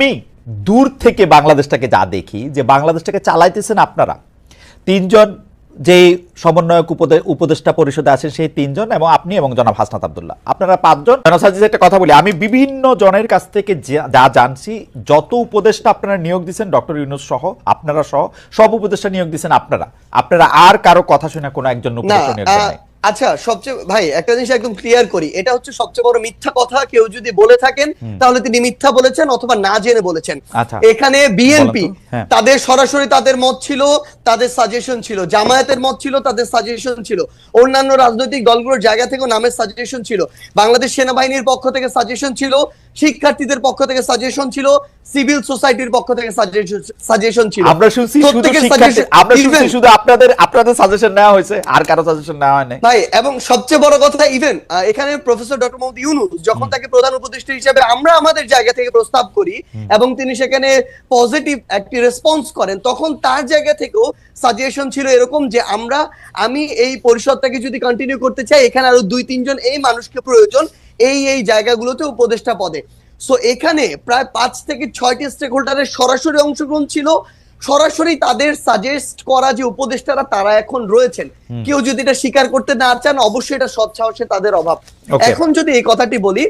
আমি দূর থেকে বাংলাদেশটাকে যা দেখি যে বাংলাদেশটাকে চালাইতেছেন আপনারা। তিনজন যে সমন্বয়ক উপদে- উপদেষ্টা পরিষদে আছেন সেই তিনজন এবং আপনি এবং জনাব হাসনাত আবদুল্লাহ। আপনারা পাঁচজন। জনসাজিজ একটা কথা বলি আমি বিভিন্ন জনের কাছ থেকে যা- জানছি যত উপদেষ্টা আপনারা নিয়োগ দিচ্ছেন ডক্টর ইউনুস সহ আপনারা সহ সব উপদেষ্টা নিয়োগ দিচ্ছেন আপনারা। আপনারা আর কারও কথা শুনে কোনো একজন উপদেষ্টা নিয়োগ। আচ্ছা সবচেয়ে ভাই একটা জিনিস একদম ক্লিয়ার করি। এটা হচ্ছে সবচেয়ে বড় মিথ্যা কথা কেউ যদি বলে থাকেন তাহলে তিনি মিথ্যা বলেছেন অথবা না জেনে বলেছেন। আচ্ছা। এখানে বিএনপি হ্যাঁ। তাদের সরাসরি তাদের মত ছিল তাদের সাজেশন ছিল। জামায়াতের মত ছিল তাদের সাজেশন ছিল। অন্যান্য রাজনৈতিক দলগুলোর জায়গা থেকেও নামের সাজেশন ছিল। বাংলাদেশ সেনাবাহিনীর পক্ষ থেকে সাজেশন ছিল শিক্ষার্থীদের পক্ষ থেকে সাজেশন ছিল সিভিল সোসাইটির পক্ষ থেকে সাজেশন ছিল আমরা শুনছি আমরা শুনছি শুধু আপনাদের আপনাদের সাজেশন নেওয়া হয়েছে আর কারও সাজেশন নেওয়া হয় নাই। ভাই এবং সবচেয়ে বড় কথা ইভেন এখানে প্রফেসর ডক্টর মোহাম্মদ ইউনুস যখন তাকে প্রধান উপদেষ্টা হিসেবে আমরা আমাদের জায়গা থেকে প্রস্তাব করি এবং তিনি সেখানে পজিটিভ একটি রেসপন্স করেন তখন তার জায়গা থেকেও সাজেশন ছিল এরকম যে আমরা আমি এই পরিষদটাকে যদি কন্টিনিউ করতে চাই এখানে আরও দুই তিনজন এই মানুষকে প্রয়োজন এই এই জায়গাগুলোতে উপদেষ্টা পদে। সো এখানে প্রায় পাঁচ থেকে ছয়টি স্টেক হোল্ডারের সরাসরি অংশগ্রহণ ছিল। সরাসরি তাদের সাজেস্ট করা যে উপদেষ্টারা তারা এখন রয়েছেন। কেউ যদি এটা স্বীকার করতে না চান অবশ্যই এটা সৎ সাহসে তাদের অভাব। এখন যদি এই কথাটি বলি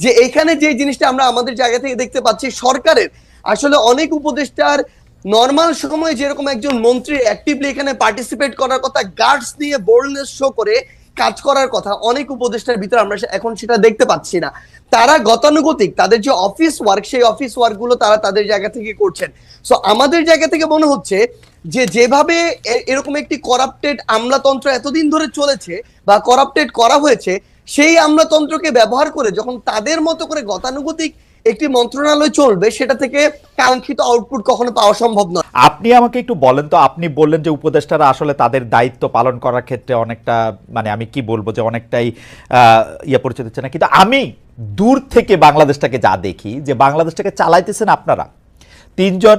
যে এখানে যে জিনিসটা আমরা আমাদের জায়গা থেকে দেখতে পাচ্ছি সরকারের আসলে অনেক উপদেষ্টার নর্মাল সময়ে যেরকম একজন মন্ত্রী অ্যাক্টিভলি এখানে পার্টিসিপেট করার কথা গার্ডস নিয়ে বোল্ডনেস শো করে কাজ করার কথা, অনেক উপদেষ্টার ভিতরে আমরা এখন সেটা দেখতে পাচ্ছি না। তারা গতানুগতিক, তাদের যে অফিস ওয়ার্ক সেই অফিস ওয়ার্কগুলো তারা তাদের জায়গা থেকে করছেন। সো আমাদের জায়গা থেকে মনে হচ্ছে যে, যেভাবে এরকম একটি করাপ্টেড আমলাতন্ত্র এতদিন ধরে চলেছে বা করাপ্টেড করা হয়েছে, সেই আমলাতন্ত্রকে ব্যবহার করে যখন তাদের মতো করে গতানুগতিক একটি মন্ত্রণালয় চলবে, সেটা থেকে কাঙ্ক্ষিত আউটপুট কখনো পাওয়া সম্ভব নয়। আপনি আমাকে একটু বলেন তো, আপনি বললেন যে উপদেষ্টারা আসলে তাদের দায়িত্ব পালন করার ক্ষেত্রে অনেকটা মানে আমি কি বলব যে অনেকটাই ইয়ে পরিচিত হচ্ছে না। কিন্তু আমি দূর থেকে বাংলাদেশটাকে যা দেখি, যে বাংলাদেশটাকে চালাইতেছেন আপনারা। তিনজন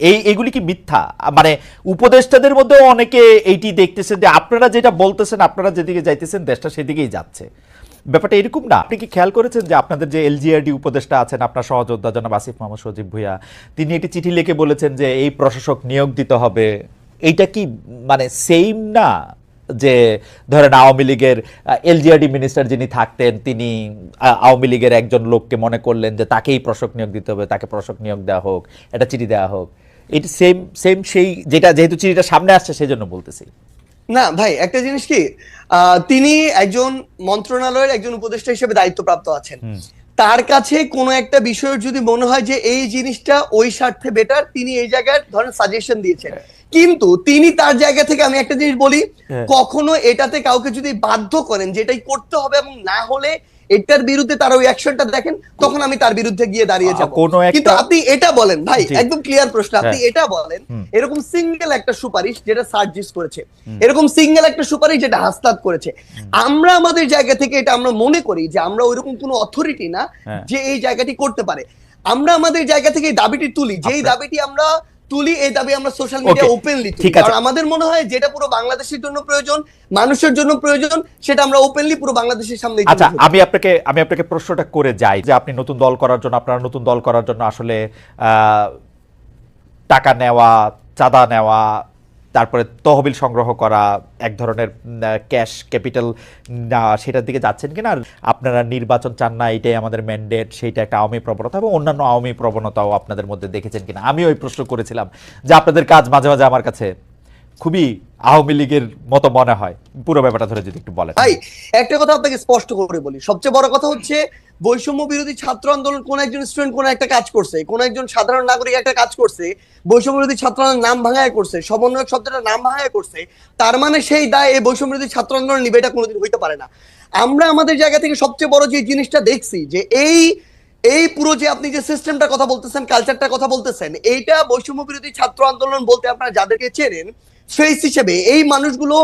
এই, এগুলি কি মিথ্যা? মানে উপদেষ্টাদের মধ্যেও অনেকে এইটি দেখতেছেন যে আপনারা যেটা বলতেছেন, আপনারা যেদিকে যাইতেছেন, দেশটা সেদিকেই যাচ্ছে। ব্যাপারটা এরকম না। আপনি কি খেয়াল করেছেন যে আপনাদের যে এলজিআরডি উপদেষ্টা আছেন, আপনার সহযোদ্ধা জনাব আসিফ মোহাম্মদ সজীব ভুইয়া, তিনি একটি চিঠি লিখে বলেছেন যে এই প্রশাসক নিয়োগ দিতে হবে। এইটা কি মানে সেম না যে ধরেন আওয়ামী লীগের এলজিআরডি মিনিস্টার যিনি থাকতেন, তিনি আওয়ামী লীগের একজন লোককে মনে করলেন যে তাকেই প্রশাসক নিয়োগ দিতে হবে, তাকে প্রশাসক নিয়োগ দেওয়া হোক, এটা চিঠি দেওয়া হোক। এটি সেম সেম সেই যেটা যেহেতু চিঠিটা সামনে আসছে সেই জন্য বলতেছি। না ভাই একটা জিনিস কি তিনি একজন মন্ত্রণালয়ের একজন উপদেষ্টা হিসেবে দায়িত্বপ্রাপ্ত আছেন। তার কাছে কোনো একটা বিষয়ের যদি মনে হয় যে এই জিনিসটা ওই স্বার্থে বেটার তিনি এই জায়গায় ধরেন সাজেশন দিয়েছেন। কিন্তু তিনি তার জায়গা থেকে আমি একটা জিনিস বলি হ্যাঁ। কখনো এটাতে কাউকে যদি বাধ্য করেন যে এটাই করতে হবে এবং না হলে এটার বিরুদ্ধে তার ওই অ্যাকশনটা দেখেন তখন আমি তার বিরুদ্ধে গিয়ে দাঁড়িয়ে যাব। কিন্তু আপনি এটা বলেন ভাই একদম ক্লিয়ার প্রশ্ন আপনি হ্যাঁ। এটা বলেন এরকম সিঙ্গেল একটা সুপারিশ যেটা সার্জিস করেছে এরকম সিঙ্গেল একটা সুপারিশ যেটা হাসতাত করেছে আমরা আমাদের জায়গা থেকে এটা আমরা মনে করি যে আমরা ওইরকম কোনো অথরিটি না হ্যাঁ। যে এই জায়গাটি করতে পারে। আমরা আমাদের জায়গা থেকে এই দাবিটি তুলি যেই দাবিটি আমরা তুলি এই দাবি আমরা সোশ্যাল মিডিয়া ওপেনলি ঠিক আছে। কারণ আমাদের মনে হয় যেটা পুরো বাংলাদেশের জন্য প্রয়োজন মানুষের জন্য প্রয়োজন সেটা আমরা ওপেনলি পুরো বাংলাদেশের সামনে আচ্ছা আমি আপনাকে আমি আপনাকে প্রশ্নটা করে যাই যে আপনি নতুন দল করার জন্য আপনারা নতুন দল করার জন্য আসলে আহ, টাকা নেওয়া চাঁদা নেওয়া তারপরে তহবিল সংগ্রহ করা, এক ধরনের ক্যাশ ক্যাপিটাল সেটার দিকে যাচ্ছেন কিনা? আর আপনারা নির্বাচন চান না, এটাই আমাদের ম্যান্ডেট সেইটা একটা আওয়ামী প্রবণতা এবং অন্যান্য আওয়ামী প্রবণতাও আপনাদের মধ্যে দেখেছেন কিনা? আমি ওই প্রশ্ন করেছিলাম যে আপনাদের কাজ মাঝে মাঝে আমার কাছে খুবই আওয়ামী লীগের মতো মনে হয়। পুরো ব্যাপারটা ধরে যদি একটু বলেন। ভাই, একটা কথা আপনাকে স্পষ্ট করে বলি। সবচেয়ে বড় কথা হচ্ছে, বৈষম্য বিরোধী ছাত্র আন্দোলন কোন একজন স্টুডেন্ট কোন একটা কাজ করছে, কোন একজন সাধারণ নাগরিক একটা কাজ করছে, বৈষম্য বিরোধী ছাত্র আন্দোলনের নাম ভাঙায় করছে, সমন্বয়ক শব্দটা নাম ভাঙায় করছে, তার মানে সেই দায় এই বৈষম্য বিরোধী ছাত্র আন্দোলন নিবে, এটা কোনোদিন হইতে পারে না। আমরা আমাদের জায়গা থেকে সবচেয়ে বড় যে জিনিসটা দেখছি, যে এই এই পুরো যে আপনি যে সিস্টেমটার কথা বলতেছেন কালচারটার কথা বলতেছেন, এইটা বৈষম্য বিরোধী ছাত্র আন্দোলন বলতে আপনারা যাদেরকে চেনেন ফেস হিসেবে এই মানুষগুলো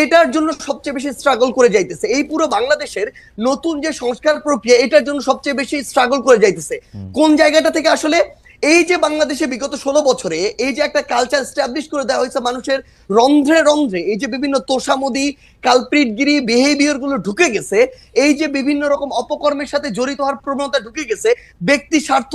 এটার জন্য সবচেয়ে বেশি স্ট্রাগল করে যাইতেছে। এই পুরো বাংলাদেশের নতুন যে সংস্কার প্রক্রিয়া এটার জন্য সবচেয়ে বেশি স্ট্রাগল করে যাইতেছে। কোন জায়গাটা থেকে আসলে এই যে বাংলাদেশে বিগত ষোলো বছরে এই যে একটা কালচার স্টাবলিশ করে দেওয়া হয়েছে মানুষের রন্ধ্রে রন্ধ্রে এই যে বিভিন্ন তোষামদি কালপ্রিটগিরি বিহেভিয়ারগুলো ঢুকে গেছে এই যে বিভিন্ন রকম অপকর্মের সাথে জড়িত হওয়ার প্রবণতা ঢুকে গেছে ব্যক্তি স্বার্থ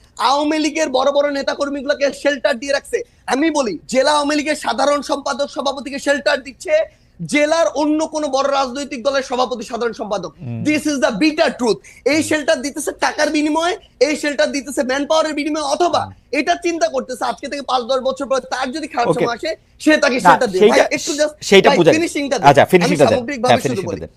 আওয়ামী লীগের বড় বড় নেতা কর্মীগুলোকে শেল্টার দিয়ে রাখছে আমি বলি জেলা আওয়ামী লীগের সাধারণ সম্পাদক সভাপতিকে শেল্টার দিচ্ছে জেলার অন্য কোন বড় রাজনৈতিক দলের সভাপতি সাধারণ সম্পাদক this is the bitter truth এই শেল্টার দিতেছে টাকার বিনিময়ে এই শেল্টার দিতেছে ম্যান পাওয়ারের বিনিময়ে অথবা এটা চিন্তা করতেছে আজকে থেকে পাঁচ দশ বছর পর তার যদি খারাপ সময় আসে সে তাকে শেল্টার ভাই, একটু just সেইটা ভাই, বুঝাই। finishing টা আচ্ছা, দেন। finishing আমি টা দেন। সামগ্রিকভাবে হ্যাঁ, বলি। দেন,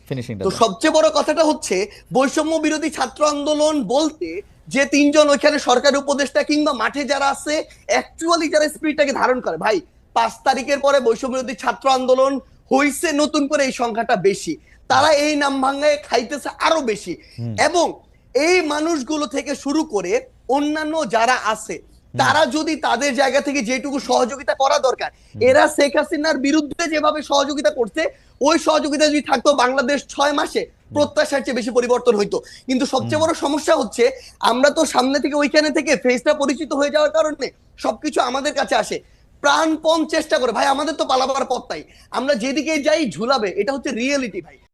তো সবচেয়ে বড় কথাটা হচ্ছে বৈষম্য বিরোধী ছাত্র আন্দোলন বলতে যে তিনজন ওইখানে সরকারি উপদেষ্টা কিংবা মাঠে যারা আছে অ্যাকচুয়ালি যারা স্পিরিটটাকে ধারণ করে। ভাই পাঁচ তারিখের পরে বৈষম্যবিরোধী ছাত্র আন্দোলন হইছে নতুন করে এই সংখ্যাটা বেশি। তারা এই নাম ভাঙ্গায় খাইতেছে আরও বেশি। এবং এই মানুষগুলো থেকে শুরু করে অন্যান্য যারা আছে তারা যদি তাদের জায়গা থেকে যেটুকু সহযোগিতা করা দরকার এরা শেখ হাসিনার বিরুদ্ধে যেভাবে সহযোগিতা করছে ওই সহযোগিতা যদি থাকতো বাংলাদেশ ছয় মাসে প্রত্যাশার চেয়ে বেশি পরিবর্তন হইতো। কিন্তু সবচেয়ে বড় সমস্যা হচ্ছে, আমরা তো সামনে থেকে ওইখানে থেকে ফেসটা পরিচিত হয়ে যাওয়ার কারণে সবকিছু আমাদের কাছে আসে। প্রাণপণ চেষ্টা করে, ভাই, আমাদের তো পালাবার পথ তাই আমরা যেদিকে যাই ঝুলাবে, এটা হচ্ছে রিয়েলিটি ভাই।